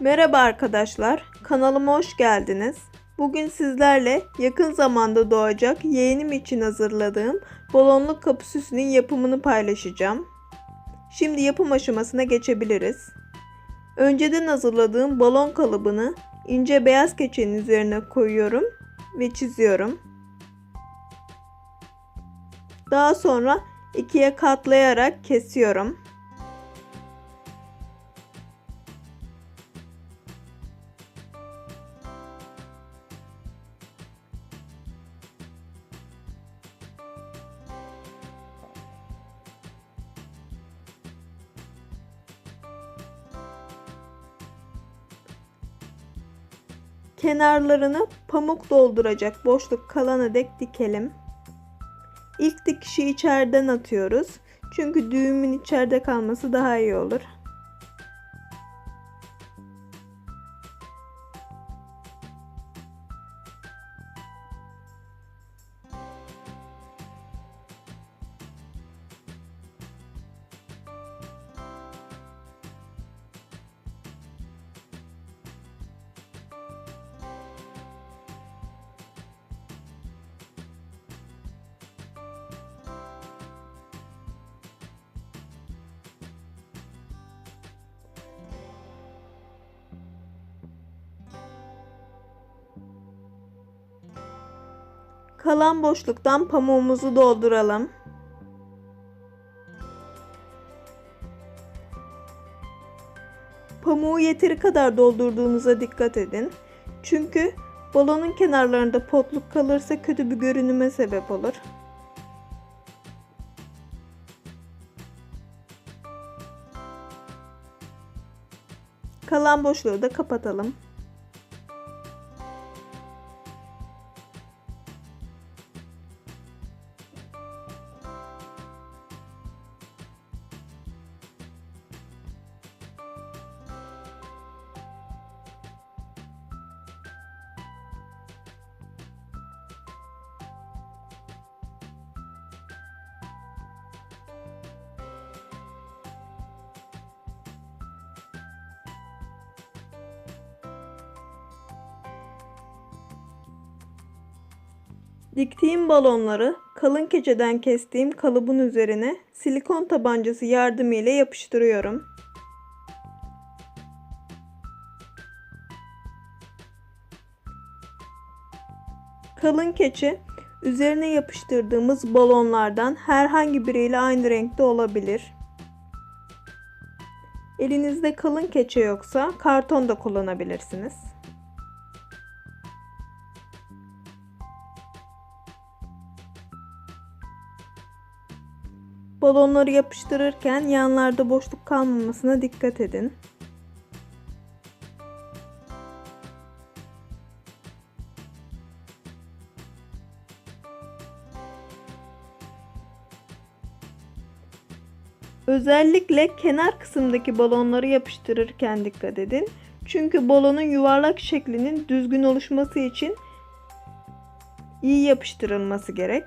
Merhaba arkadaşlar, kanalıma hoş geldiniz. Bugün sizlerle yakın zamanda doğacak yeğenim için hazırladığım balonlu kapı süsünün yapımını paylaşacağım. Şimdi yapım aşamasına geçebiliriz. Önceden hazırladığım balon kalıbını ince beyaz keçenin üzerine koyuyorum ve çiziyorum. Daha sonra ikiye katlayarak kesiyorum. Kenarlarını pamuk dolduracak boşluk kalana dek dikelim. İlk dikişi içeriden atıyoruz. Çünkü düğümün içeride kalması daha iyi olur. Kalan boşluktan pamuğumuzu dolduralım. Pamuğu yeteri kadar doldurduğunuza dikkat edin. Çünkü balonun kenarlarında potluk kalırsa kötü bir görünüme sebep olur. Kalan boşluğu da kapatalım. Diktiğim balonları kalın keçeden kestiğim kalıbın üzerine silikon tabancası yardımıyla yapıştırıyorum. Kalın keçe üzerine yapıştırdığımız balonlardan herhangi biriyle aynı renkte olabilir. Elinizde kalın keçe yoksa karton da kullanabilirsiniz. Balonları yapıştırırken yanlarda boşluk kalmamasına dikkat edin. Özellikle kenar kısımdaki balonları yapıştırırken dikkat edin. Çünkü balonun yuvarlak şeklinin düzgün oluşması için iyi yapıştırılması gerek.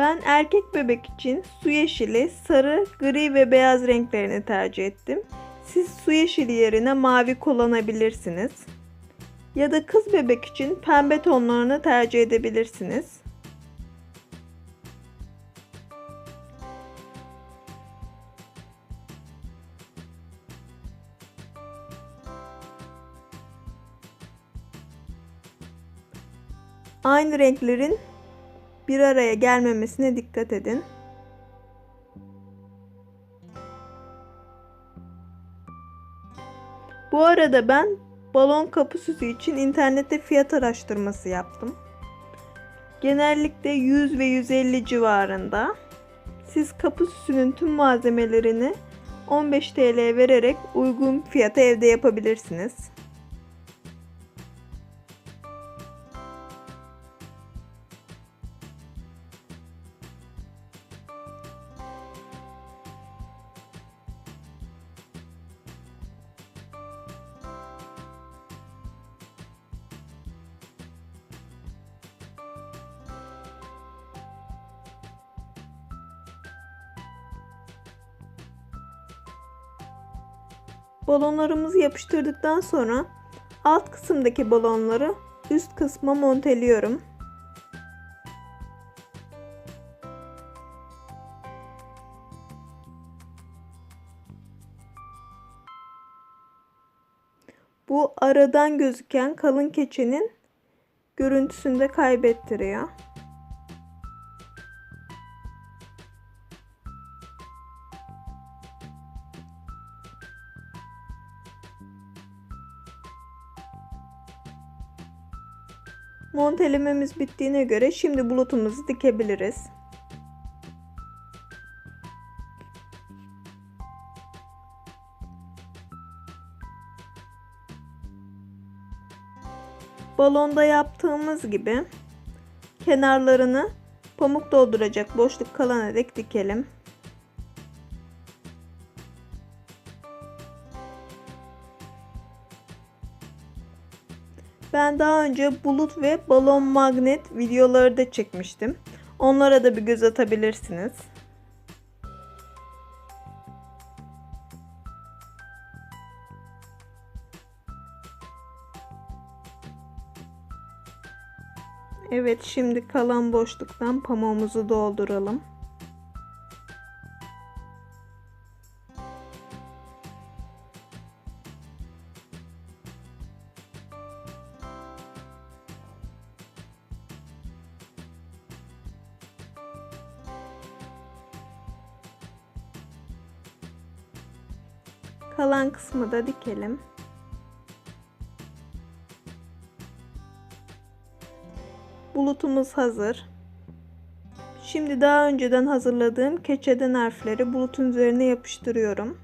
Ben erkek bebek için su yeşili, sarı, gri ve beyaz renklerini tercih ettim. Siz su yeşili yerine mavi kullanabilirsiniz. Ya da kız bebek için pembe tonlarını tercih edebilirsiniz. Aynı renklerin bir araya gelmemesine dikkat edin. Bu arada ben balon kapı süsü için internette fiyat araştırması yaptım. Genellikle 100 ve 150 civarında. Siz kapı süsünün tüm malzemelerini 15 TL vererek uygun fiyata evde yapabilirsiniz. Balonlarımızı yapıştırdıktan sonra alt kısımdaki balonları üst kısma monteliyorum. Bu aradan gözüken kalın keçenin görüntüsünü de kaybettiriyor. Montelememiz bittiğine göre şimdi bulutumuzu dikebiliriz. Balonda yaptığımız gibi kenarlarını pamuk dolduracak boşluk kalana dek dikelim. Ben daha önce bulut ve balon magnet videoları da çekmiştim. Onlara da bir göz atabilirsiniz. Evet şimdi kalan boşluktan pamuğumuzu dolduralım. Kalan kısmı da dikelim. Bulutumuz hazır. Şimdi daha önceden hazırladığım keçeden harfleri bulutun üzerine yapıştırıyorum.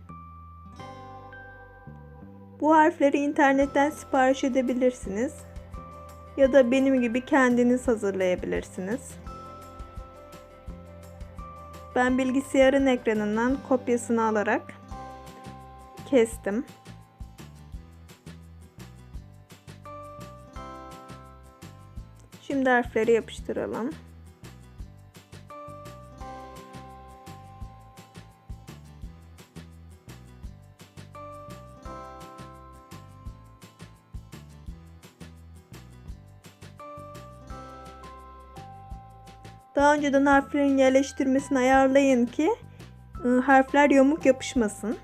Bu harfleri internetten sipariş edebilirsiniz. Ya da benim gibi kendiniz hazırlayabilirsiniz. Ben bilgisayarın ekranından kopyasını alarak kestim. Şimdi harfleri yapıştıralım. Daha önceden harflerin yerleştirmesini ayarlayın ki ıı, harfler yamuk yapışmasın.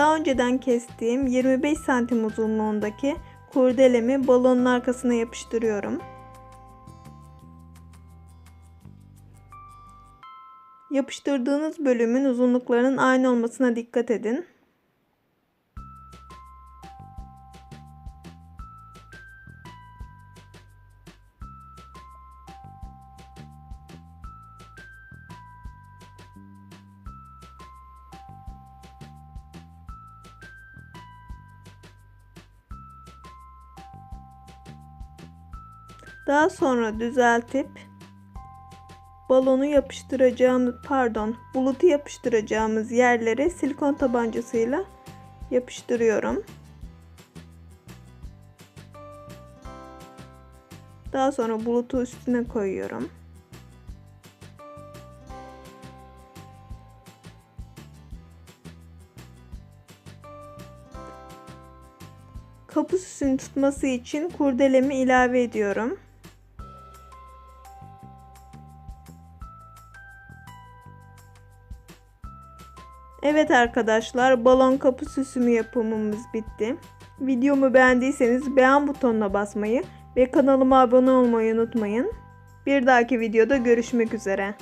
Daha önceden kestiğim 25 santim uzunluğundaki kurdelemi balonun arkasına yapıştırıyorum. Yapıştırdığınız bölümün uzunluklarının aynı olmasına dikkat edin. Daha sonra düzeltip balonu yapıştıracağımız pardon bulutu yapıştıracağımız yerlere silikon tabancasıyla yapıştırıyorum. Daha sonra bulutu üstüne koyuyorum. Kapı süsünü tutması için kurdelemi ilave ediyorum. Evet arkadaşlar balon kapı süsümü yapımımız bitti. Videomu beğendiyseniz beğen butonuna basmayı ve kanalıma abone olmayı unutmayın. Bir dahaki videoda görüşmek üzere.